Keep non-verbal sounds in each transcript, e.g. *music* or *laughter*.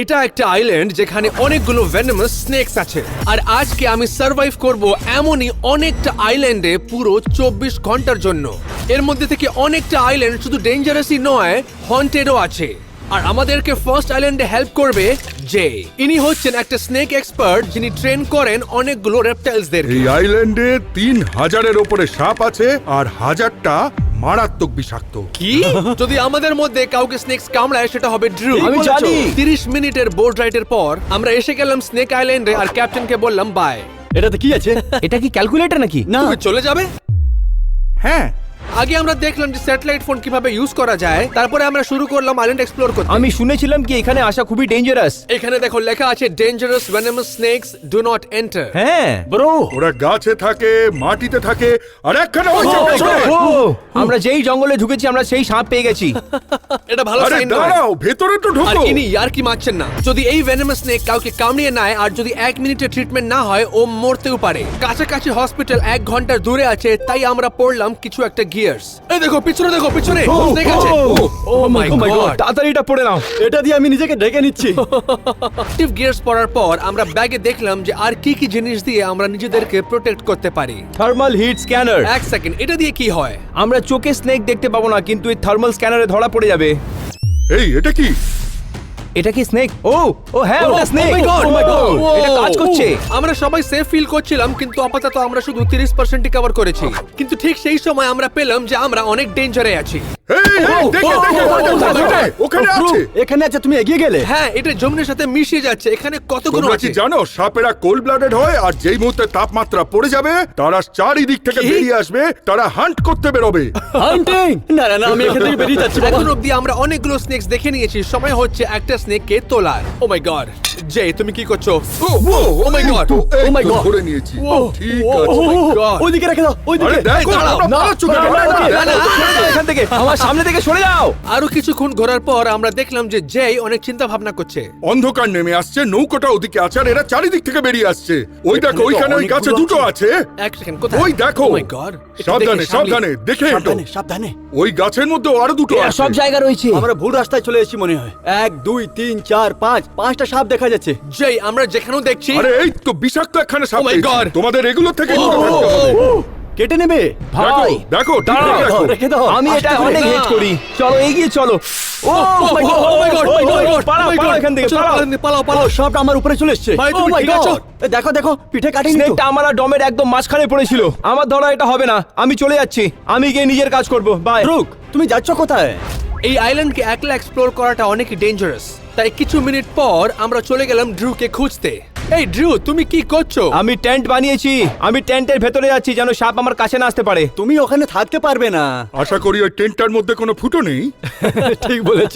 এটা একটা আইল্যান্ড যেখানে অনেকগুলো ভেনমাস স্নেকস আছে। আর আজকে আমি সার্ভাইভ করব এমনই অনেকটা আইল্যান্ডে পুরো চব্বিশ ঘণ্টার জন্য। এর মধ্যে থেকে অনেকটা আইল্যান্ড শুধু ডেঞ্জারাসই নয় হন্টেডও আছে। আর আমাদেরকে ফার্স্ট আইল্যান্ডে হেল্প করবে জে ইনি হচ্ছেন একটা স্নেক এক্সপার্ট যিনি ট্রেন করেন অনেকগুলো রেপটাইলসদের এই আইল্যান্ডে তিন হাজারের ওপরে সাপ আছে আর হাজারটা মারাত্মক বিষাক্ত। কি? যদি আমাদের মধ্যে কাউকে স্নেকস কামড়ায় সেটা হবে ড্রু আমি জানি। 30 মিনিটের বোট রাইডের পর আমরা এসে গেলাম স্নেক আইল্যান্ডে আর ক্যাপ্টেনকে বললাম বাই এটাতে কি আছে? এটা কি ক্যালকুলেটর নাকি? না চলে যাবে? হ্যাঁ আগে আমরা দেখলাম যে স্যাটেলাইট ফোন কীভাবে ইউজ করা যায় তারপরে আমরা শুরু করলাম আইল্যান্ড এক্সপ্লোর করতে। আমি শুনেছিলাম কি এখানে আসা খুবই ডেঞ্জারাস এখানে দেখো লেখা আছে dangerous venomous snakes do not enter হ্যাঁ। ব্রো ওরা গাছে থাকে মাটিতে থাকে আর একখানা ও, আমরা যেই জঙ্গলে ঢুকেছি আমরা সেই সাপ পেয়ে গেছি। এটা ভালো আরে সাইন নয়। দাঁড়াও ভেতরে তো আর ঢোকো ইনি আর কি মারছেন না। যদি এই ভেনামাস স্নেক কাউকে কামড়িয়ে নেয় আর যদি এক মিনিটের ট্রিটমেন্ট না হয় ও মরতেও পারে। কাছাকাছি হসপিটাল এক ঘণ্টা দূরে আছে তাই আমরা পড়লাম কিছু একটা গিয়ার্স এই দেখো পিছনে দেখো পিছনে। স্নেক আছে ও মাই গড তাড়াতাড়ি এটা পড়ে নাও। এটা দিয়ে আমি নিজেকে ঢেকে নিচ্ছি। অ্যাক্টিভ গিয়ার্স পরার পর আমরা ব্যাগে দেখলাম যে আর কি কি জিনিস দিয়ে আমরা নিজেদেরকে প্রোটেক্ট করতে পারি। থার্মাল হিট স্ক্যানার এক সেকেন্ড এটা দিয়ে কি হয়? আমরা চোখে স্নেক দেখতে পাবো না কিন্তু এই থার্মাল স্ক্যানারে ধরা পড়ে যাবে। এই এটা কি? এটা কি স্নেক ও ও হ্যাঁ Oh, ওটা স্নেক oh my God! এটা কাজ করছে। আমরা সবাই সেফ ফিল করছিলাম কিন্তু আপাতত আমরা শুধু 30% কভার করেছি। কিন্তু ঠিক সেই সময় আমরা পেলাম যে আমরা অনেক ডেঞ্জারে আছি। এই, এই, দেখে, oh, দেখে, oh, ওখানে, oh, ওখানে, ওখানে ব্রো, আছে। এখানে আছে তুমি এগিয়ে গেলে। হ্যাঁ এটা জমিনের সাথে মিশিয়ে যাচ্ছে এখানে কতগুলো আছে? জানো সাপেরা কোল্ড ব্লাডেড হয় আর যেই মুহূর্তে তাপমাত্রা পড়ে যাবে তারা চারিদিক থেকে বেরিয়ে আসবে তারা হান্ট করতে বেরোবে। হান্টিং *laughs* না না আমি এখান থেকে বেরিয়ে যাচ্ছি এখন অব্দি আমরা অনেকগুলো স্নেকস দেখে নিয়েছি। সময় হচ্ছে একটা স্নেককে তোলার ও মাই গড জে তুমি কি করছ? ও, ও, Oh এই Oh my তো God! ধরে নিয়েছি। ঠিক আছে। ও, ও, ও, God! ওইদিকে রেখে দাও ওইদিকে। দাঁড়াও, না, এখান থেকে। আমার সামনে থেকে সরে যাও। আরও কিছুক্ষণ ঘোরার পর আমরা দেখলাম যে জেই অনেক চিন্তা ভাবনা করছে। অন্ধকার নেমে আসছে নৌকোটা ওদিকে আছে আর এরা চারিদিক থেকে বেরিয়ে আসছে। ওই দেখো ওইখানে ওই গাছে দুটো আছে। এক সেকেন্ড কোথায়? ওই দেখো। ও মাই গড সাবধানে সাবধানে দেখে এটো। সাবধানে সাবধানে। ওই গাছের মধ্যে আরও দুটো আছে সব জায়গা রয়েছে। আমরা ভুল রাস্তায় চলে এসেছি মনে হয়। এক দুই তিন চার পাঁচ পাঁচটা সাপ দেখা যাচ্ছে। জেই আমরা যেখানেও দেখছি। আরে এই তো বিষাক্ত একখানে সাপ Oh my পেয়েছি। God! তোমাদের এগুলো থেকে দূরে থাকতে হবে। কেটে নেবে? দেখো ভাই দেখো ঠিক দাঁড়াও, দেখো রেখে। দাও। আমি এটা অনেক হেট করি। চলো এগিয়ে চলো। ও Oh my God, oh my God, oh my God, পালাও oh my পালাও এখান থেকে চলো, পালাও। পালাও, পালাও। সাপটা আমার উপরে চলে এসেছে। ভাই, Oh তুমি my ঠিক God! আছো? এ, দেখো দেখো পিঠে কাটিনি তো। স্নেকটা আমার আর ডমের একদম মাঝখানে পড়েছিল। আমার ধরা এটা হবে না। আমি চলে যাচ্ছি। আমি গিয়ে নিজের কাজ করব। বাই রুক তুমি যাচ্ছ কোথায়? এই আইল্যান্ডকে একলা এক্সপ্লোর করাটা অনেক ডেঞ্জারাস তাই কিছু মিনিট পর আমরা চলে গেলাম ড্রুকে খুঁজতে। এই ড্রু তুমি কি করছ? আমি টেন্ট বানিয়েছি। আমি টেন্টের ভেতরে যাচ্ছি যেন সাপ আমার কাছে না আসতে পারে। তুমি ওখানে থাকতে পারবে না। আশা করি ওই টেন্টটার মধ্যে কোনো ফুটো নেই। *laughs* ঠিক বলেছ।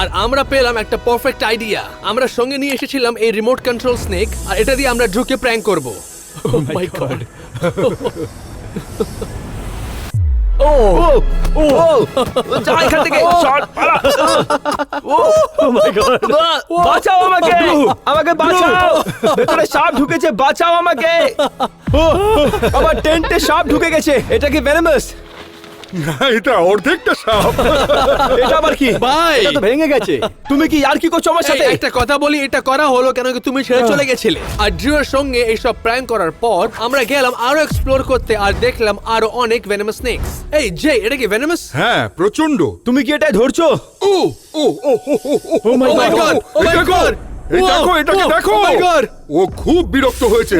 আর আমরা পেলাম একটা পারফেক্ট আইডিয়া আমরা সঙ্গে নিয়ে এসেছিলাম এই রিমোট কন্ট্রোল স্নেক আর এটা দিয়ে আমরা ড্রুকে প্র্যাঙ্ক করব। ও মাই গড ও ও যা এখান থেকে শট পালা। ও মাই গড বাঁচাও আমাকে। আমাকে বাঁচাও। ভেতরে সাপ ঢুকেছে বাঁচাও আমাকে। আমার টেন্টে সাপ ঢুকে গেছে। এটা কি ভেনামাস এটা অর্ধেকটা সাপ এটা আবার কি বাই এটা তো ভেঙে গেছে তুমি কি আর কি করছ আমার সাথে একটা কথা বলি এটা করা হলো কেন কি তুমি ছেড়ে চলে গেছিলে আর ড্রু এর সঙ্গে এইসব প্র্যাঙ্ক করার পর আমরা গেলাম আরও এক্সপ্লোর করতে আর দেখলাম আরও অনেক ভেনামাস স্নেকস এই জে এটা কি ভেনামাস হ্যাঁ প্রচণ্ড তুমি কি এটা ধরছো ও ও ও ও ও ও Oh my Oh! এই দেখো এটাকে দেখো! Oh! ও খুব বিরক্ত হয়েছে।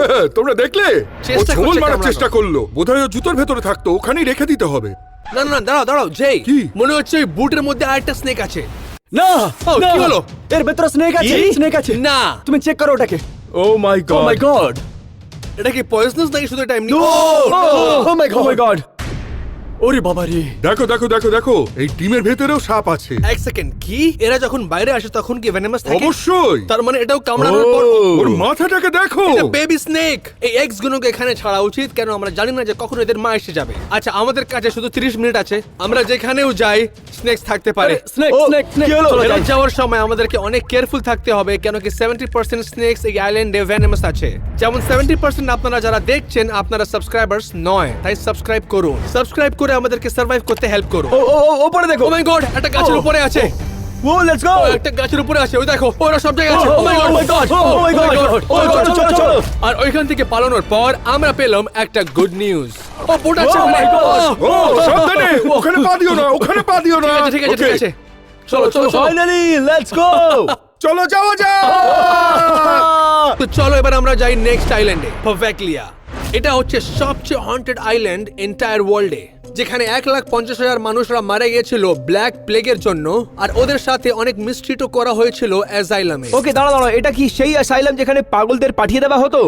হ্যাঁ, তোমরা দেখলে? ও চেষ্টা মারার চেষ্টা করল। বোধহয় ও জুতোর ভেতরে থাকতো ওখানেই রেখে দিতে হবে। না না দাঁড়াও দাঁড়াও কি? মনে হচ্ছে ওই বুটের মধ্যে আরেকটা স্নেক আছে। না কি হলো? এর ভেতরে স্নেক আছে স্নেক আছে। না। তুমি চেক করো ওটাকে। ও মাই ও মাই গড এটা কি পয়জনাস নাকি শুধু এটা এমনি? ও মাই ও মাই গড ওরে বাবা রে দেখো দেখো দেখো দেখো এই ডিমের ভেতরেও সাপ আছে। এক সেকেন্ড কি? এরা যখন বাইরে আসে তখন কি ভেনামাস থাকে? অবশ্যই। তার মানে এটাও কামড়ানোর পর ওর মাথাটাকে দেখো। এটা বেবি স্নেক এই এক্স এখানে ছাড়া উচিত কেন আমরা জানি না যে কখন এদের মা এসে যাবে। আচ্ছা আমাদের কাছে শুধু 30 মিনিট আছে। আমরা যেখানেও যাই স্নেকস থাকতে পারে। স্নেক স্নেক স্নেক চলো যাওয়ার সময় আমাদেরকে অনেক কেয়ারফুল থাকতে হবে কেন কি সেভেন্টি পার্সেন্ট স্নেকস এই আইল্যান্ডে আছে। যেমন সেভেন্টি পার্সেন্ট আপনারা যারা দেখছেন আপনারা সাবস্ক্রাইবার্স নয় তাই সাবস্ক্রাইব করুন। সাবস্ক্রাইব করে আমাদেরকে সার্ভাইভ করতে হেল্প করুন ও ও ও, ওপরে দেখো ও মাই গড একটা গাছের Oh, উপরে আছে ও লেটস গো ও একটা গাছের উপরে আছে ওই দেখো ওরা সব জায়গায় আছে Oh, Oh my God! oh! Oh Oh my my God! God! Oh, Oh my চলো, চলো, চলো। আর ওইখান থেকে পালানোর পর আমরা পেলাম একটা গুড নিউজ ও বোট আছে Oh my ওখানে। God! Oh! ও সাবধানে ওখানে পা দিও না ওখানে পা দিও না ঠিক আছে ঠিক আছে ঠিক Okay, আছে চলো চলো চলো ফাইনালি লেটস গো চলো যাওয়া যাক তো চলো এবার আমরা যাই নেক্সট আইল্যান্ডে পারফেক্টলিয়া এটা হচ্ছে সবচেয়ে হন্টেড আইল্যান্ড এন্টায়ার ওয়ার্ল্ডে যেখানে এক লাখ পঞ্চাশ হাজার মানুষরা মারা গিয়েছিল ব্ল্যাক প্লেগের জন্য, আর ওদের সাথে অনেক মিস্ট্রিটও করা হয়েছিল অ্যাসাইলামে ওকে দাঁড়া দাঁড়া এটা কি সেই অ্যাসাইলাম যেখানে পাগলদের পাঠিয়ে দেওয়া হতো?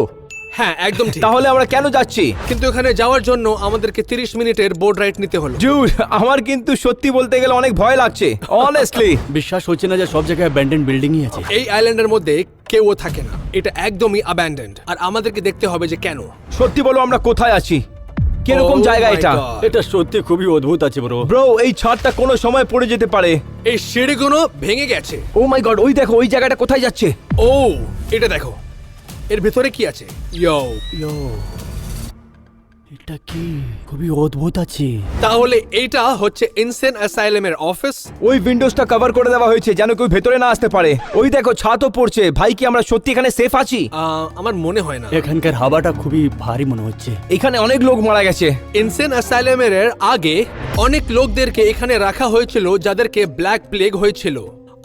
হ্যাঁ একদম ঠিক। তাহলে আমরা কেন যাচ্ছি? কিন্তু এখানে যাওয়ার জন্য আমাদেরকে 30 মিনিটের বোর্ড রাইড নিতে হলো। জুড আমার কিন্তু সত্যি বলতে গেলে অনেক ভয় লাগছে। অনেস্টলি *laughs* বিশ্বাস হচ্ছে না যে সব জায়গায় ব্যান্ডেন বিল্ডিংই আছে। এই আইল্যান্ডের মধ্যে কেউ থাকে না। এটা একদমই অ্যাবান্ডেন্ড আর আমাদেরকে দেখতে হবে যে কেন। সত্যি বলো আমরা কোথায় আছি? কীরকম Oh জায়গা এটা? এটা সত্যি খুবই অদ্ভুত আছে ব্রো ব্রো এই ছাদটা কোনো সময় পড়ে যেতে পারে। এই সিঁড়িগুলো ভেঙে গেছে। ও মাই গড ওই দেখো ওই জায়গাটা কোথায় যাচ্ছে? ও এটা দেখো। এর ভেতরে কি আছে? ইয়ো ইয়ো এটা কি? খুবই অদ্ভুত আছে। তাহলে এইটা হচ্ছে ইনসেন অ্যাসাইলামের অফিস ওই উইন্ডোজটা কভার করে দেওয়া হয়েছে যেন কেউ ভেতরে না আসতে পারে। ওই দেখো ছাদও পড়ছে। ভাই কি আমরা সত্যি এখানে সেফ আছি? আমার মনে হয় না। এখানকার হাওয়াটা খুবই ভারী মনে হচ্ছে। এখানে অনেক লোক মারা গেছে। ইনসেন অ্যাসাইলামের আগে অনেক লোকদেরকে এখানে রাখা হয়েছিল যাদেরকে ব্ল্যাক প্লেগ হয়েছিল।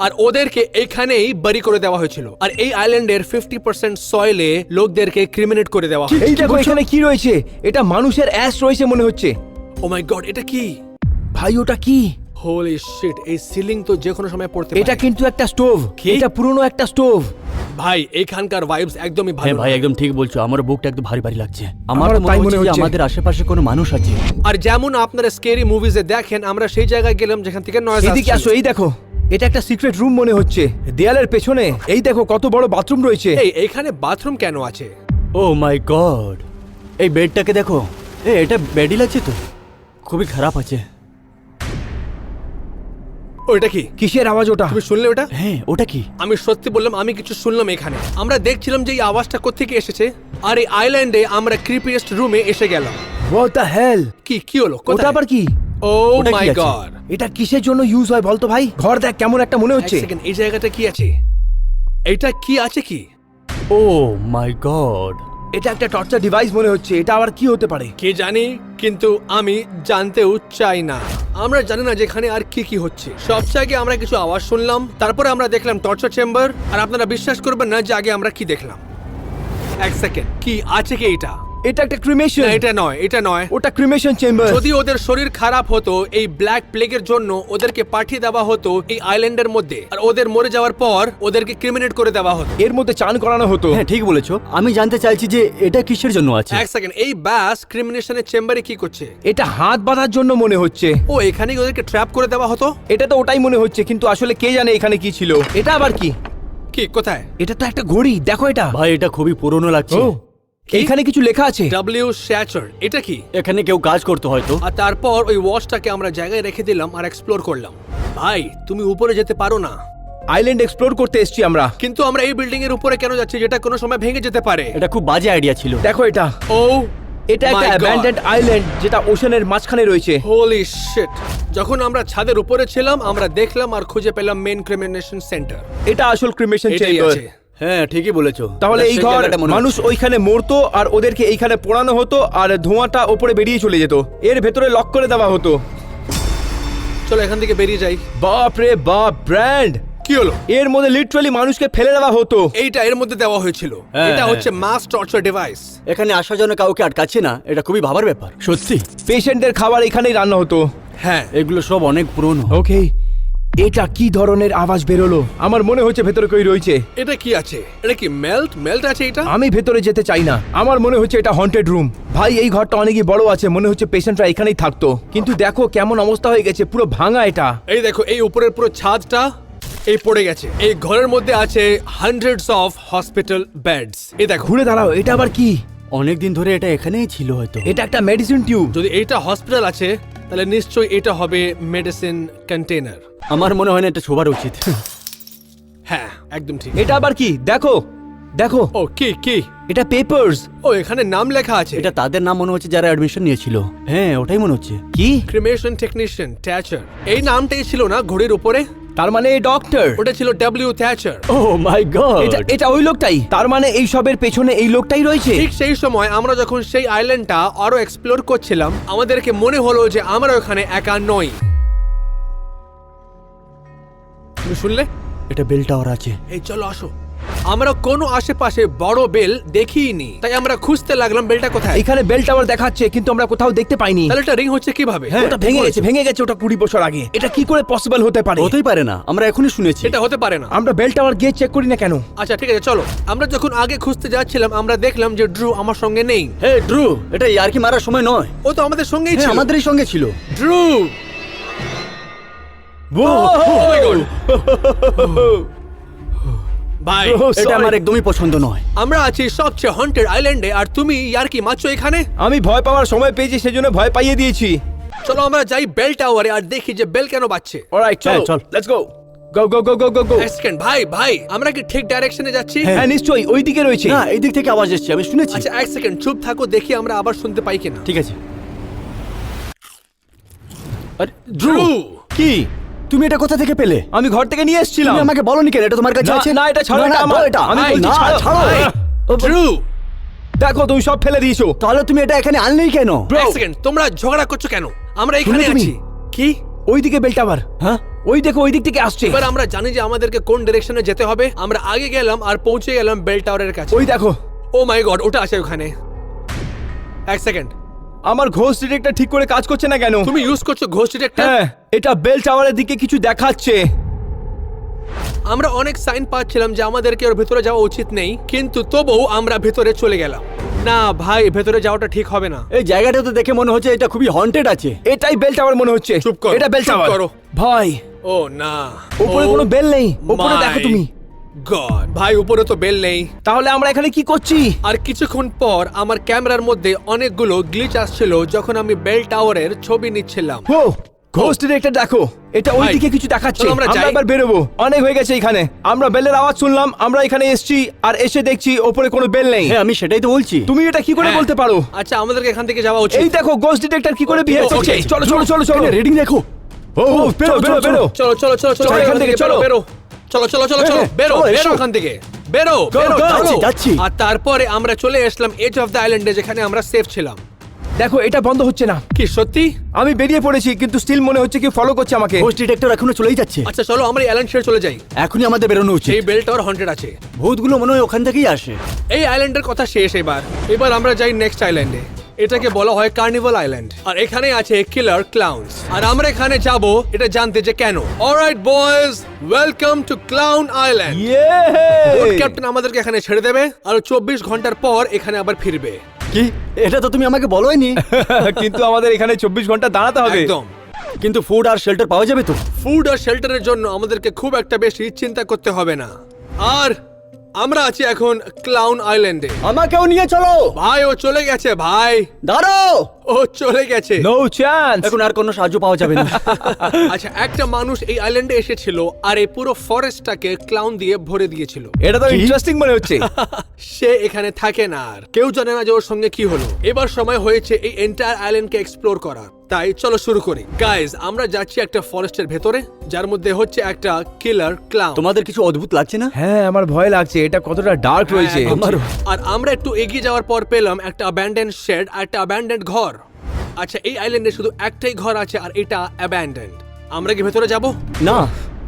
আর ওদেরকে এখানেই বাড়ি করে দেওয়া হয়েছিল। আর এই আইল্যান্ডের ফিফটি পার্সেন্ট সয়েলে লোকদেরকে ক্রিমিনেট করে দেওয়া হয় এই দেখো এখানে কি রয়েছে? এটা মানুষের অ্যাশ রয়েছে মনে হচ্ছে। ও মাই গড এটা কি? ভাই ওটা কি? হোলি শিট এই সিলিং তো যে কোনো সময় পড়তে এটা কিন্তু একটা স্টোভ কি? এটা পুরনো একটা স্টোভ ভাই এখানকার ভাইবস একদমই হ্যাঁ ভালো ভাই একদম ঠিক বলছো। আমার বুকটা একদম ভারী ভারী লাগছে। আমার তাই মনে হচ্ছে হচ্ছে। আমাদের আশেপাশে কোনো মানুষ আছে। আর যেমন আপনারা স্কেরি মুভিজে দেখেন আমরা সেই জায়গায় গেলাম যেখান থেকে নয়েজ এদিকে আসো এই দেখো। এটা একটা সিক্রেট রুম মনে হচ্ছে। দেয়ালের পেছনে এই দেখো কত বড় বাথরুম রয়েছে। এই এখানে বাথরুম কেন আছে? Oh my God. এই বেডটাকে দেখো। এ এটা বেডই লাগছে তো? খুবই খারাপ আছে। ওইটা কি? কিসের আওয়াজ ওটা? তুমি শুনলে ওটা? হ্যাঁ ওটা কি? আমি সত্যি বললাম আমি কিছু শুনলাম এখানে। আমরা দেখছিলাম যে এই আওয়াজটা কোথেকে এসেছে আর এই আইল্যান্ডে আমরা ক্রিপিয়েস্ট রুমে এসে গেলাম। হোয়াট দ্য হেল কি কি হলো? ওটা কোথায় আবার কি? ও ওটা কি মাই আছে? গড এটা কিসের জন্য ইউজ হয় বলতো ভাই? ঘর দেখ কেমন একটা মনে হচ্ছে। সেকেন্ড এই জায়গাটা কি আছে? এটা কি আছে কি? ও মাই গড এটা একটা টর্চার ডিভাইস মনে হচ্ছে এটা আবার কি হতে পারে? কে জানি কিন্তু আমি জানতেও চাই না। আমরা জানি না যেখানে আর কি কি হচ্ছে। সবচেয়ে আগে আমরা কিছু আওয়াজ শুনলাম তারপরে আমরা দেখলাম টর্চার চেম্বার আর আপনারা বিশ্বাস করবেন না যে আগে আমরা কি দেখলাম। এক সেকেন্ড কি আছে কি এটা? এটা একটা ক্রিমেশন না এটা নয় এটা নয়। ওটা ক্রিমেশন চেম্বার যদি ওদের শরীর খারাপ হতো এই ব্ল্যাক প্লেগের জন্য ওদেরকে পাঠিয়ে দেওয়া হতো এই আইল্যান্ডের মধ্যে। আর ওদের মরে যাওয়ার পর ওদেরকে ক্রিমিনেট করে দেওয়া হতো। এর মধ্যে চান করানো হতো। হ্যাঁ ঠিক বলেছ। আমি জানতে চাইছি যে এটা কিসের জন্য আছে? এক সেকেন্ড এই ব্যাস ক্রিমিনেশনের চেম্বারে কি করছে? এটা হাত বাঁধার জন্য মনে হচ্ছে। ও এখানে ওদেরকে ট্র্যাপ করে দেওয়া হতো? এটা তো ওটাই মনে হচ্ছে কিন্তু আসলে কে জানে এখানে কি ছিল? এটা আবার কি? কি কোথায়? এটা তো একটা ঘড়ি দেখো এটা। ভাই এটা খুবই পুরনো লাগছে। এখানে কিছু লেখা আছে। ডাব্লিউ শ্যাচার এটা কি? এখানে কেউ কাজ করতে হয়তো। আর তারপর ওই ওয়াচটাকে আমরা জায়গায় রেখে দিলাম আর এক্সপ্লোর করলাম। ভাই তুমি উপরে যেতে পারো না। আইল্যান্ড এক্সপ্লোর করতে এসেছি আমরা। কিন্তু আমরা এই বিল্ডিং এর উপরে কেন যাচ্ছি যেটা কোনো সময় ভেঙে যেতে পারে? এটা খুব বাজে আইডিয়া ছিল। দেখো এটা। ও এটা একটা অ্যাবান্ডেন্ড আইল্যান্ড যেটা ওশানের মাঝখানে রয়েছে। হোলি শিট যখন আমরা ছাদের উপরে ছিলাম আমরা দেখলাম আর খুঁজে পেলাম মেন ক্রিমিনেশন সেন্টার এটা আসল ক্রিমেশন এটাই চেম্বার আছে। হ্যাঁ ঠিকই বলেছ। তাহলে এই ঘর মানুষ ওইখানে মরতো আর ওদেরকে এইখানে পোড়ানো হতো আর ধোঁয়াটা ওপরে বেরিয়ে চলে যেত। এর ভেতরে লক করে দেওয়া হতো। চলো এখান থেকে বেরিয়ে যাই। বাপ রে বাপ ব্র্যান্ড! কি হলো? এর মধ্যে লিটারালি মানুষকে ফেলে দেওয়া হতো। এইটা এর মধ্যে দেওয়া হয়েছিল। হ্যাঁ, এটা হ্যাঁ। হচ্ছে মাস টর্চার ডিভাইস এখানে আসার জন্য কাউকে আটকাচ্ছে না এটা খুবই ভাবার ব্যাপার। সত্যি? পেশেন্টদের খাবার এখানেই রান্না হতো। হ্যাঁ। এগুলো সব অনেক পুরনো। ওকে এটা কি ধরনের আওয়াজ বেরোলো? আমার মনে হচ্ছে ভেতরে কই রয়েছে। এটা কি আছে? এটা কি মেল্ট মেল্ট আছে এটা? আমি ভেতরে যেতে চাই না। আমার মনে হচ্ছে এটা হন্টেড রুম ভাই এই ঘরটা অনেকই বড় আছে মনে হচ্ছে পেশেন্টরা এখানেই থাকতো। কিন্তু দেখো কেমন অবস্থা হয়ে গেছে পুরো ভাঙা এটা। এই দেখো এই উপরের পুরো ছাদটা এই পড়ে গেছে। এই ঘরের মধ্যে আছে হান্ড্রেডস অফ হসপিটাল বেডস এই দেখো। ঘুরে দাঁড়াও এটা আবার কি? অনেক দিন ধরে এটা এখানেই ছিল হয়তো। এটা একটা মেডিসিন টিউব যদি এটা হসপিটাল আছে তাহলে নিশ্চয়ই এটা হবে মেডিসিন কন্টেনার আমার মনে হয় না এটা ছোবার উচিত। হ্যাঁ একদম ঠিক। এটা আবার কি? দেখো দেখো। ও কি কি? এটা পেপারস ও এখানে নাম লেখা আছে। এটা তাদের নাম মনে হচ্ছে যারা অ্যাডমিশন নিয়েছিল। হ্যাঁ ওটাই মনে হচ্ছে। কি? ক্রিমেশন টেকনিশিয়ান ট্যাচার এই নামটাই ছিল না ঘড়ির উপরে? তার মানে এই ডক্টর ওটা ছিল W Thatcher oh my god এটা এটা ওই লোকটাই। তার মানে এই সবের পেছনে এই লোকটাই রয়েছে? ঠিক সেই সময় আমরা যখন সেই আইল্যান্ডটা আরও এক্সপ্লোর করছিলাম আমাদেরকে মনে হলো যে আমরা ওখানে একা নই। তুমি শুনলে? এটা বেল টাওয়ার আছে। এই চলো আসো। আমরা কোনো আশেপাশে বড় বেল দেখিনি তাই আমরা খুঁজতে লাগলাম বেলটা কোথায় এখানে বেল টাওয়ার দেখাচ্ছে কিন্তু আমরা কোথাও দেখতে পাইনি তাহলে এটা রিং হচ্ছে কীভাবে ওটা ভেঙে গেছে ভেঙে গেছে ওটা কুড়ি বছর আগে এটা কি করে পসিবল হতে পারে হতেই পারে না আমরা এখনই শুনেছি এটা হতে পারে না আমরা বেল টাওয়ার গিয়ে চেক করি না কেন আচ্ছা ঠিক আছে চলো আমরা যখন আগে খুঁজতে যাচ্ছিলাম আমরা দেখলাম যে ড্রু আমার সঙ্গে নেই হে ড্রু এটা ইয়ার্কি মারার সময় নয় ও তো আমাদের সঙ্গেই হ্যাঁ ছিল আমাদেরই সঙ্গে ছিল ড্রু ভাই Oh, এটা আমার একদমই পছন্দ নয়। আমরা আছি সবচেয়ে হন্টেড আইল্যান্ডে আর তুমি ইয়ার কি মারছো এখানে? আমি ভয় পাওয়ার সময় পেয়েছি সেজন্য ভয় পাইয়ে দিয়েছি। চলো আমরা যাই বেল টাওয়ারে আর দেখি যে বেল কেন বাজছে। অলরাইট চল। হ্যাঁ, চল। Let's go go go go go go go second ভাই ভাই আমরা কি ঠিক ডাইরেকশনে যাচ্ছি? হ্যাঁ নিশ্চয়ই ওই দিকে রয়েছে। না এই দিক থেকে আওয়াজ এসছে আমি শুনেছি। আচ্ছা এক সেকেন্ড চুপ থাকো দেখি আমরা আবার শুনতে পাই কিনা। ঠিক আছে। আরে ড্রু ড্রু কি? তুমি এটা কোথা থেকে পেলে? আমি ঘর থেকে নিয়ে এসেছিলাম। তুমি আমাকে বলনি কেন? এটা তোমার কাছে আছে? না, এটা ছাড়ো, না, এটা আমার। এটা। আমি বলছি ছাড়ো। ছাড়ো। দেখো তুমি সব ফেলে দিয়েছ। তাহলে তুমি এটা এখানে আনলেই কেন? এক সেকেন্ড তোমরা ঝগড়া করছ কেন? আমরা এখানে? আছি। কি? ওই দিকে বেল টাওয়ার হ্যাঁ? ওই দেখো ওই দিক থেকে আসছে। এবার আমরা জানি যে আমাদেরকে কোন ডিরেকশনে যেতে হবে। আমরা আগে গেলাম আর পৌঁছে গেলাম বেল টাওয়ারের কাছে। ওই দেখো। ও মাই গড ওটা আছে ওখানে। এক সেকেন্ড আমার ঘোষ ডিটেক্টর ঠিক করে কাজ করছে না কেন? তুমি ইউজ করছ ঘোষ ডিটেক্টর হ্যাঁ এটা বেল টাওয়ারের দিকে কিছু দেখাচ্ছে। আমরা অনেক সাইন পাচ্ছিলাম যে আমাদেরকে ওর ভেতরে যাওয়া উচিত নেই কিন্তু তবুও আমরা ভেতরে চলে গেলাম। না ভাই ভেতরে যাওয়াটা ঠিক হবে না। এই জায়গাটা তো দেখে মনে হচ্ছে এটা খুবই হন্টেড আছে। এটাই বেল টাওয়ার মনে হচ্ছে। চুপ করো, এটা বেল টাওয়ার। করো। ভাই। ও না। উপরে কোনো বেল নেই। উপরে দেখো তুমি। গড ভাই উপরে তো বেল নেই। তাহলে আমরা এখানে কি করছি? আর কিছুক্ষণ পর আমার ক্যামেরার মধ্যে অনেকগুলো গ্লিচ আসছিল যখন আমি বেল টাওয়ারের ছবি নিচ্ছিলাম। ও ঘোষ ডিরেক্টর দেখো এটা ওই দিকে কিছু দেখাচ্ছে। আমরা। এবার বেরোবো। অনেক হয়ে গেছে এখানে। আমরা বেলের আওয়াজ শুনলাম আমরা এখানে এসেছি আর এসে দেখছি ওপরে কোনো বেল নেই। হ্যাঁ আমি সেটাই তো বলছি। তুমি এটা কি করে হ্যাঁ। বলতে পারো? আচ্ছা আমাদেরকে এখান থেকে যাওয়া উচিত। এই দেখো গোস ডিটেক্টর কি করে বিহেভ করছে। চলো চলো চলো চলো। রিডিং দেখো। ও বেরো বেরো বেরো চলো চলো চলো। চলো চলো, এখান থেকে চলো। বেরো। চলো চলো চলো চলো হ্যাঁ, বেরো বেরো ওখান থেকে। বেরো বেরো যাচ্ছি। আর তারপরে আমরা চলে আসলাম এজ অফ দ্য আইল্যান্ডে যেখানে আমরা সেফ ছিলাম। দেখো এটা বন্ধ হচ্ছে না। কি সত্যি? আমি বেরিয়ে পড়েছি কিন্তু স্টিল মনে হচ্ছে কি ফলো করছে আমাকে। পোস্ট ডিটেক্টর এখনও চলেই যাচ্ছে। আচ্ছা চলো আমরা আইল্যান্ড ছেড়ে চলে যাই। এখনই আমাদের বেরোনো উচিত। সেই বেল টাওয়ার হন্টেড আছে। ভূতগুলো মনে হয় ওখান থেকেই আসে। এই আইল্যান্ডের কথা শেষ এবার। এবার আমরা যাই নেক্সট আইল্যান্ডে এটাকে বলা হয় কার্নিভাল আইল্যান্ড আর এখানে আছে কিলার ক্লাউনস আর আমরা এখানে যাব এটা জানতে যে কেন। Alright boys welcome to Clown Island captain আমাদেরকে এখানে ছেড়ে দেবে আর চব্বিশ ঘণ্টার পর এখানে আবার ফিরবে। কি? এটা তো তুমি আমাকে বলোইনি। *laughs* কিন্তু আমাদের এখানে চব্বিশ ঘণ্টা দাঁড়াতে হবে। একদম। কিন্তু ফুড আর শেল্টার পাওয়া যাবে তো? ফুড আর শেল্টারের জন্য আমাদেরকে খুব একটা বেশি চিন্তা করতে হবে না। আর আমরা আছি এখন ক্লাউন আইল্যান্ডে আমাকেও নিয়ে চলো। ভাই ও চলে গেছে ভাই। দাঁড়াও। ও চলে গেছে। নো চান্স এখন আর কোনো সাহায্য পাওয়া যাবে না। *laughs* আচ্ছা একটা মানুষ এই আইল্যান্ডে এসেছিল আর এই পুরো ফরেস্টটাকে ক্লাউন দিয়ে ভরে দিয়েছিল। এটা তো ইন্টারেস্টিং মনে হচ্ছে। *laughs* সে এখানে থাকে না আর। কেউ জানে না যে ওর সঙ্গে কি হলো। এবার সময় হয়েছে এই এন্টায়ার আইল্যান্ডকে এক্সপ্লোর করার। তাই চলো শুরু করি। গাইজ আমরা যাচ্ছি একটা ফরেস্টের ভেতরে যার মধ্যে হচ্ছে একটা কিলার ক্লাউন তোমাদের কিছু অদ্ভুত লাগছে না? হ্যাঁ আমার ভয় লাগছে এটা কতটা ডার্ক রয়েছে। হ্যাঁ, আর আমরা একটু এগিয়ে যাওয়ার পর পেলাম একটা অ্যাবান্ডেন্ড শেড আর একটা অ্যাবান্ডেন্ড ঘর। আচ্ছা এই আইল্যান্ডে শুধু একটাই ঘর আছে আর এটা অ্যাবান্ডেন্ড আমরা কি ভেতরে যাব? না।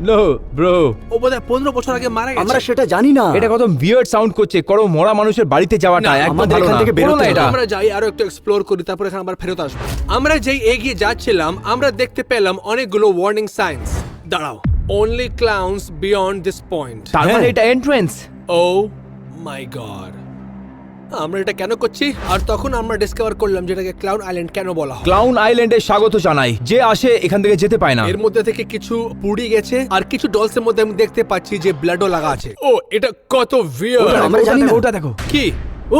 নো ব্রো ও বোধহয় পনেরো বছর আগে মারা আমরা সেটা জানি না। এটা কত বিয়ার্ড সাউন্ড করছে কোনো মরা মানুষের বাড়িতে যাওয়াটা একদম আমাদের ভালো এখান না। থেকে করো বেরোতে না হবে। এটা। আমরা যাই আরও একটু এক্সপ্লোর করি তারপর এখানে আবার ফেরত আসব। আমরা যেই এগিয়ে যাচ্ছিলাম আমরা দেখতে পেলাম অনেকগুলো ওয়ার্নিং সাইন্স দাঁড়াও only clowns beyond this point তার মানে হ্যাঁ। এটা এন্ট্রান্স ও মাই গড আমরা এটা কেন করছি? আর তখন আমরা ডিসকভার করলাম যেটাকে ক্লাউন আইল্যান্ড কেন বলা হয়। ক্লাউন আইল্যান্ডে স্বাগত জানাই। যে আসে এখান থেকে যেতে পায় না। এর মধ্যে থেকে কিছু পুড়ি গেছে আর কিছু ডলসের মধ্যে আমি দেখতে পাচ্ছি যে ব্লাডও লাগা আছে। ও এটা কত ভিয়ার ওটা আমরা জানি না। দেখো, ওটা দেখো। কি? ও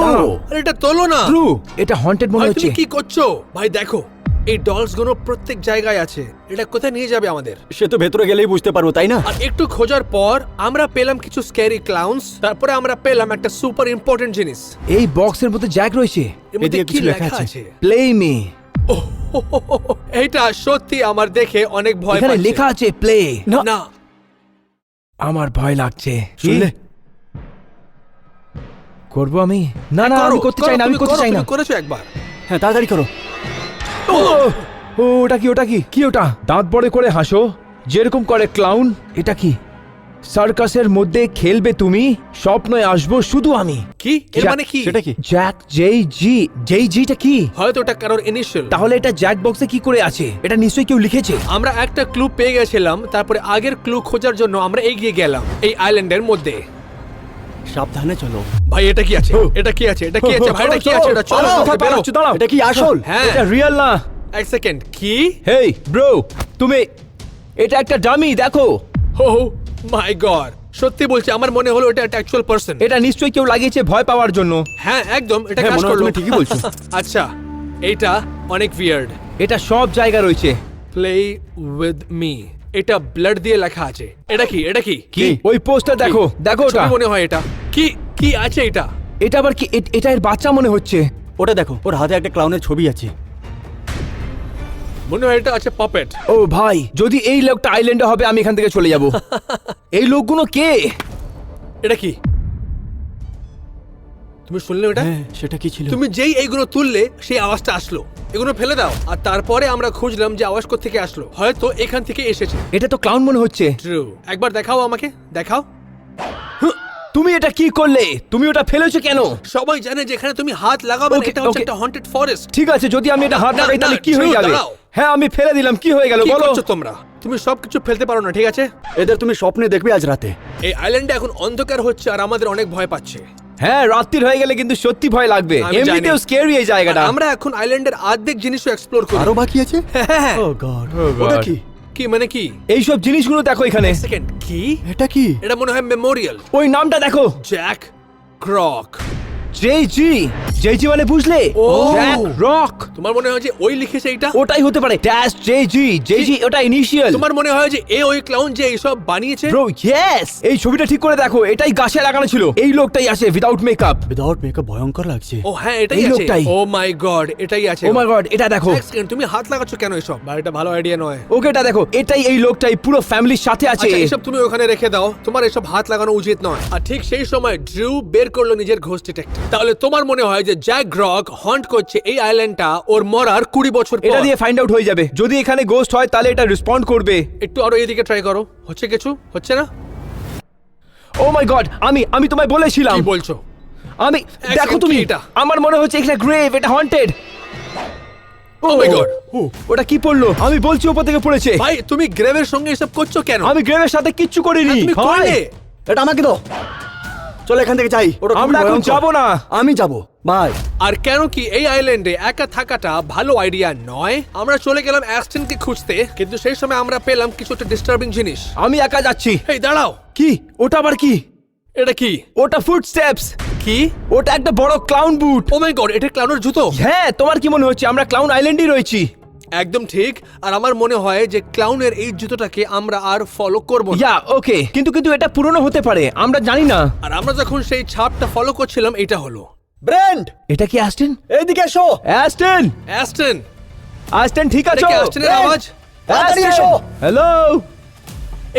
আরে এটা তোলো না। ট্রু এটা হন্টেড মনে ভাই হচ্ছে। তুমি কি করছ? ভাই দেখো। এই ডলসগুলো প্রত্যেক জায়গায় আছে। এটা কোথায় নিয়ে যাবে আমাদের? সে তো ভেতরে গেলেই বুঝতে পারব তাই না? আর একটু খোঁজার পর আমরা পেলাম কিছু স্ক্যারি ক্লাউন্স তারপরে আমরা পেলাম একটা সুপার ইম্পর্টেন্ট জিনিস। এই বক্সের মধ্যে জ্যাক রয়েছে। এর মধ্যে এদিকে কি কিছু লেখা আছে। প্লে মি এইটা সত্যি আমার দেখে অনেক ভয় এখানে পাচ্ছে। লেখা আছে প্লে না। আমার ভয় লাগছে। শুনলে? করব আমি? না না করো, আমি করতে করো, চাই না আমি তুমি করতে করো, চাই না। তুমি করেছ একবার। হ্যাঁ তাড়াতাড়ি করো। ও ও, ওটা কি ওটা কি? কি ওটা? দাঁত বড় করে হাসো। যেরকম করে ক্লাউন এটা কি? সার্কাসের মধ্যে খেলবে তুমি? স্বপ্নয় আসব শুধু আমি। কি? এর মানে কি? সেটা কি? জ্যাক জেই জি জেই জিটা কি? হয়তো এটা কারোর ইনিশিয়াল তাহলে এটা জ্যাক বক্সে কি করে আছে? এটা নিশ্চয়ই কেউ লিখেছে। আমরা একটা ক্লু পেয়ে গেছিলাম তারপরে আগের ক্লু খোঁজার জন্য আমরা এগিয়ে গেলাম এই আইল্যান্ডের মধ্যে। সাবধানে চলো। ভাই এটা কি আছে? এটা কি আছে? এটা কি আছে? ভাই এটা কি আছে? এটা চলো বেরো। দাঁড়াও। এটা কি আসল? হ্যাঁ। এটা রিয়েল না? এক সেকেন্ড কি? হেই ব্রো তুমি এটা একটা ডামি দেখো। হো মাই গড সত্যি বলছি আমার মনে হলো এটা একটা অ্যাকচুয়াল পারসন এটা নিশ্চয়ই কেউ লাগিয়েছে ভয় পাওয়ার জন্য। হ্যাঁ একদম এটা হ্যাঁ, কাজ করল। ঠিকই বলছো। *laughs* আচ্ছা এইটা অনেক উইয়ার্ড এটা সব জায়গা রয়েছে। প্লে উইথ মি এটা ব্লাড দিয়ে লেখা আছে। এটা কি? এটা কি? কি? ওই পোস্টার দেখো। দেখো ওটা। মনে হয় এটা। কি? কি আছে এটা? এটা আবার কি? এটা এর বাচ্চা মনে হচ্ছে। ওটা দেখো ওর হাতে একটা ক্লাউনের ছবি আছে। মনে হয় এটা আছে পাপেট ও ভাই যদি এই লোকটা আইল্যান্ডে হবে আমি এখান থেকে চলে যাব। *laughs* এই লোকগুলো কে? এটা কি? তুমি শুনলে ওটা? হ্যাঁ সেটা কি ছিল? তুমি যেই এইগুলো তুললে সেই আওয়াজটা আসলো। এগুলো ফেলে দাও। আর তারপরে আমরা খুঁজলাম যে আওয়াজ থেকে আসলো। হয়তো এখান থেকে এসেছে। এটা তো ক্লাউন মনে হচ্ছে। ট্রু একবার দেখাও আমাকে। দেখাও। তুমি এটা কি করলে? তুমি ওটা ফেলেছো কেন? সবাই জানে যে এখানে তুমি হাত লাগাবে Okay, এটা হচ্ছে okay. একটা হন্টেড ফরেস্ট ঠিক আছে যদি আমি এটা হাত না, লাগাই না, তাহলে কি হয়ে যাবে? দাঁড়াও। হ্যাঁ আমি ফেলে দিলাম কি হয়ে গেল কি বলো। করছ তোমরা? তুমি সবকিছু ফেলতে পারো না ঠিক আছে? এদের তুমি স্বপ্নে দেখবে আজ রাতে। এই আইল্যান্ডে এখন অন্ধকার হচ্ছে আর আমাদের অনেক ভয় পাচ্ছে। হ্যাঁ রাত্রির হয়ে গেলে কিন্তু সত্যি ভয় লাগবে। আমি এমনিতেও। স্কেরি এই জায়গাটা। আমরা এখন আইল্যান্ডের অর্ধেক জিনিসও এক্সপ্লোর করি। আরও বাকি আছে? হ্যাঁ ও গড ওটা কি? কি মানে কি? এইসব জিনিসগুলো দেখো এখানে। সেকেন্ড কি? এটা কি? এটা মনে হয় মেমোরিয়াল ওই নামটা দেখো। Jack Crock J G J G মানে বুঝলে? ও। জ্যাক রক তোমার মনে হয় যে ওই লিখেছে এটা ওটাই হতে পারে। Dash J G J G ওটা ইনিশিয়াল তোমার মনে হয় যে এ ওই ক্লাউন যে এইসব বানিয়েছে? ব্রো ইয়েস এই ছবিটা ঠিক করে দেখো এটাই গাছে লাগানো ছিল। এই লোকটাই আসে উইদাউট মেকআপ উইদাউট মেকআপ ভয়ঙ্কর লাগছে। ও হ্যাঁ এটাই আছে। লোকটাই। ও মাই গড এটাই আছে। ও মাই গড এটা দেখো। এক সেকেন্ড তুমি হাত লাগাচ্ছ কেন এসব? বা এটা ভালো আইডিয়া নয়। ওকে এটা দেখো এটাই এই লোকটাই পুরো ফ্যামিলির সাথে আছে। আচ্ছা এসব তুমি ওখানে রেখে দাও। তোমার এসব হাত লাগানো উচিত নয়। আর ঠিক সেই সময় ড্রু বের করল নিজের ঘোষ ডিটেক্টর তাহলে তোমার মনে হয় যে জ্যাক গ্রক হন্ট করছে এই আইল্যান্ডটা ওর মরার কুড়ি বছর এটা পর? দিয়ে ফাইন্ড আউট হয়ে যাবে। যদি এখানে গোস্ট হয় তাহলে এটা রেসপন্ড করবে। একটু আরও এদিকে ট্রাই করো। হচ্ছে কিছু? হচ্ছে না? ও মাই গড আমি আমি তোমায় বলেছিলাম। কি বলছো? আমি দেখো তুমি কি এটা? আমার মনে হচ্ছে এটা গ্রেভ এটা হন্টেড ও মাই গড ওটা কি পড়ল? আমি বলছি ওপর থেকে পড়েছে। ভাই তুমি গ্রেভের সঙ্গে এসব করছ কেন? আমি গ্রেভের সাথে কিচ্ছু করিনি। হ্যাঁ, তুমি করলে। এটা আমাকে দাও। চলো এখান থেকে যাই। আমরা এখন। যাব না। আমি যাব। বাই। আর কেন কি এই আইল্যান্ডে একা থাকাটা ভালো আইডিয়া নয়? আমরা চলে গেলাম অ্যাস্টেনকে খুঁজতে কিন্তু সেই সময় আমরা পেলাম কিছু একটা ডিস্টার্বিং জিনিস। আমি একা যাচ্ছি। এই দাঁড়াও। কি? ওটা আবার কি? এটা কি? ওটা ফুট স্টেপস কি? ওটা একটা বড় clown boot O my god এটা ক্লাউনের জুতো? হ্যাঁ তোমার কি মনে হচ্ছে? আমরা ক্লাউন আইল্যান্ডে রয়েছি। একদম ঠিক আর আমার মনে হয় যে ক্লাউনের এই জুতোটাকে আমরা আর ফলো করব না। ইয়া ওকে কিন্তু কিন্তু এটা পুরনো হতে পারে আমরা জানি না। আর আমরা যখন সেই ছাপটা ফলো করছিলাম এটা হলো। ব্র্যান্ড এটা কি অ্যাস্টেন এইদিকে এসো। অ্যাস্টেন অ্যাস্টন অ্যাস্টেন ঠিক আছে? কি অ্যাস্টনের আওয়াজ? তাড়াতাড়ি এসো। হ্যালো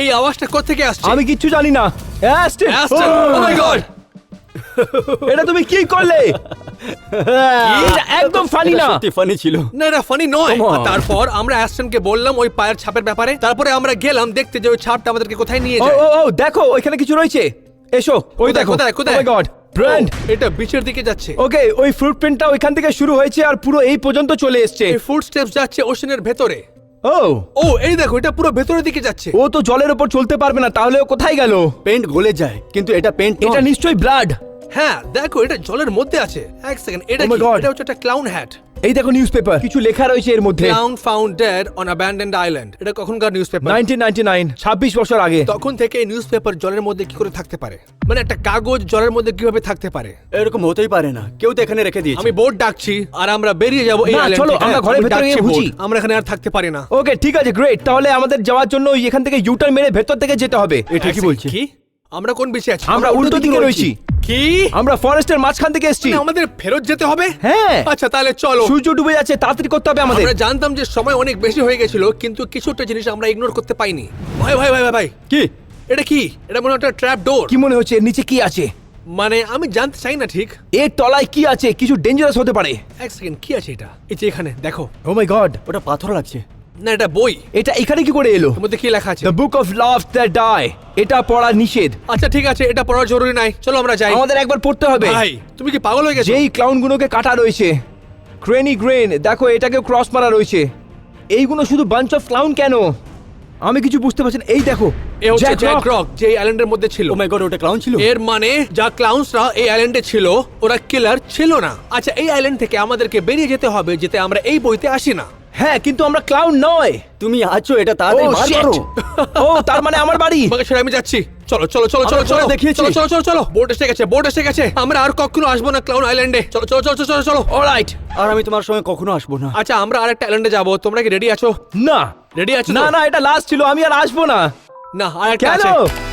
এই আওয়াজটা কোথা থেকে আসছে? আমি কিচ্ছু জানি না। অ্যাস্টেন অ্যাস্টন ও মাই গড এটা তুমি কি করলে? একদম ফানি না। সত্যি ফানি ছিল। না এটা ফানি নয়। Come on. তারপর আমরা অ্যাস্টনকে বললাম ওই পায়ের ছাপের ব্যাপারে। তারপরে আমরা গেলাম দেখতে যে ওই ছাপটা আমাদেরকে কোথায় নিয়ে ও যায়। ও ও দেখো ওইখানে কিছু রয়েছে। এসো ওই কোথায়, দেখো। কোথায়, কোথায়? গড ব্র্যান্ড ও, এটা বিচের দিকে যাচ্ছে। ওকে ওই ফ্রুট প্রিন্টটা ওইখান থেকে শুরু হয়েছে আর পুরো এই পর্যন্ত চলে এসছে। এই ফুড স্টেপস যাচ্ছে ওশনের ভেতরে। ও। ও এই দেখো এটা পুরো ভেতরের দিকে যাচ্ছে। ও তো জলের উপর চলতে পারবে না তাহলে ও কোথায় গেল? পেন্ট গলে যায় কিন্তু এটা পেন্ট এটা নিশ্চয়ই ব্লাড হ্যাঁ দেখো এটা জলের মধ্যে আছে। এক সেকেন্ড এটা Oh my কি? God. এটা হচ্ছে একটা ক্লাউন হ্যাট এই দেখো নিউজ পেপার কিছু লেখা রয়েছে এর মধ্যে। Clown found dead on abandoned island এটা কখনকার নিউজ পেপার 1999 26 বছর আগে। তখন থেকে এই নিউজ পেপার জলের মধ্যে কি করে থাকতে পারে? মানে একটা কাগজ জলের মধ্যে কীভাবে থাকতে পারে? এরকম হতেই পারে না। কেউ তো এখানে রেখে দিয়েছে। আমি বোর্ড ডাকছি আর আমরা বেরিয়ে যাব এই না, আইল্যান্ড চলো, থেকে। আমরা ঘরের আমি ভেতরে ডাকছি গিয়ে বুঝি। আমরা এখানে আর থাকতে পারি না। ওকে ঠিক আছে গ্রেট তাহলে আমাদের যাওয়ার জন্য ওই এখান থেকে ইউটার্ন মেরে ভেতর থেকে যেতে হবে। এটা কি এক বলছে। কি? আমরা কোন বেশি আছি? আমরা উল্টো দিকে রয়েছি। কি? আমরা ফরেস্টের মাঝখান থেকে এসেছি। মানে আমাদের ফেরত যেতে হবে? হ্যাঁ। আচ্ছা তাহলে চলো। সূর্য ডুবে যাচ্ছে তাড়াতাড়ি করতে হবে আমাদের। আমরা জানতাম যে সময় অনেক বেশি হয়ে গেছিল কিন্তু কিছু একটা জিনিস আমরা ইগনোর করতে পাইনি। ভাই ভাই ভাই ভাই। ভাই কি? এটা কি? এটা মনে হয় একটা ট্র্যাপ ডোর কি মনে হচ্ছে এর নিচে কি আছে? মানে আমি জানতে চাই না ঠিক। এর তলায় কি আছে? কিছু ডেঞ্জারাস হতে পারে। এক সেকেন্ড কি আছে এটা? এই যে এখানে দেখো। ও মাই গড ওটা পাথর লাগছে। না এটা বই। এটা এখানে কি করে এলো? মধ্যে কি লেখা আছে? The book of love that die এটা পড়া নিষেধ। আচ্ছা ঠিক আছে এটা পড়ার জরুরি নাই। চলো আমরা যাই। আমাদের একবার পড়তে হবে। ভাই তুমি কি পাগল হয়ে গেছো? যেই ক্লাউনগুলোকে কাটা রয়েছে ক্রেনি গ্রেন দেখো এটাকে ক্রস মারা রয়েছে। এইগুলো শুধু বাঞ্চ অফ ক্লাউন কেন? আমি কিছু বুঝতে পারছি না। এই দেখো এ হচ্ছে জ্যাক জ্যাক রক। রক যে এই আইল্যান্ডের মধ্যে ছিল। ও মাই গড ওটা ক্লাউন ছিল? এর মানে যা ক্লাউন্সরা এই আইল্যান্ডে ছিল ওরা কিলার ছিল না। আচ্ছা এই আইল্যান্ড থেকে আমাদেরকে বেরিয়ে যেতে হবে যেতে আমরা এই বইতে আসি না। হ্যাঁ কিন্তু আমরা ক্লাউন নয়। তুমি আছো এটা ও তাড়াতাড়ি বার করো। ও *laughs* তার মানে আমার বাড়ি। ছেড়ে আমি যাচ্ছি। চলো চলো চলো চলো চলো দেখিয়েছি। চলো চলো চলো চলো। বোট এসে গেছে বোট এসে গেছে। আমরা আর কখনো আসব না ক্লাউন আইল্যান্ডে চলো চলো চলো চলো চলো। অলরাইট আর আমি তোমার সঙ্গে কখনো আসব না। আচ্ছা আমরা আরেকটা আইল্যান্ডে যাব। তোমরা কি রেডি আছো? না। রেডি আছো না না এটা লাস্ট ছিল আমি আর আসব না। না আরেকটা কেন? আছে।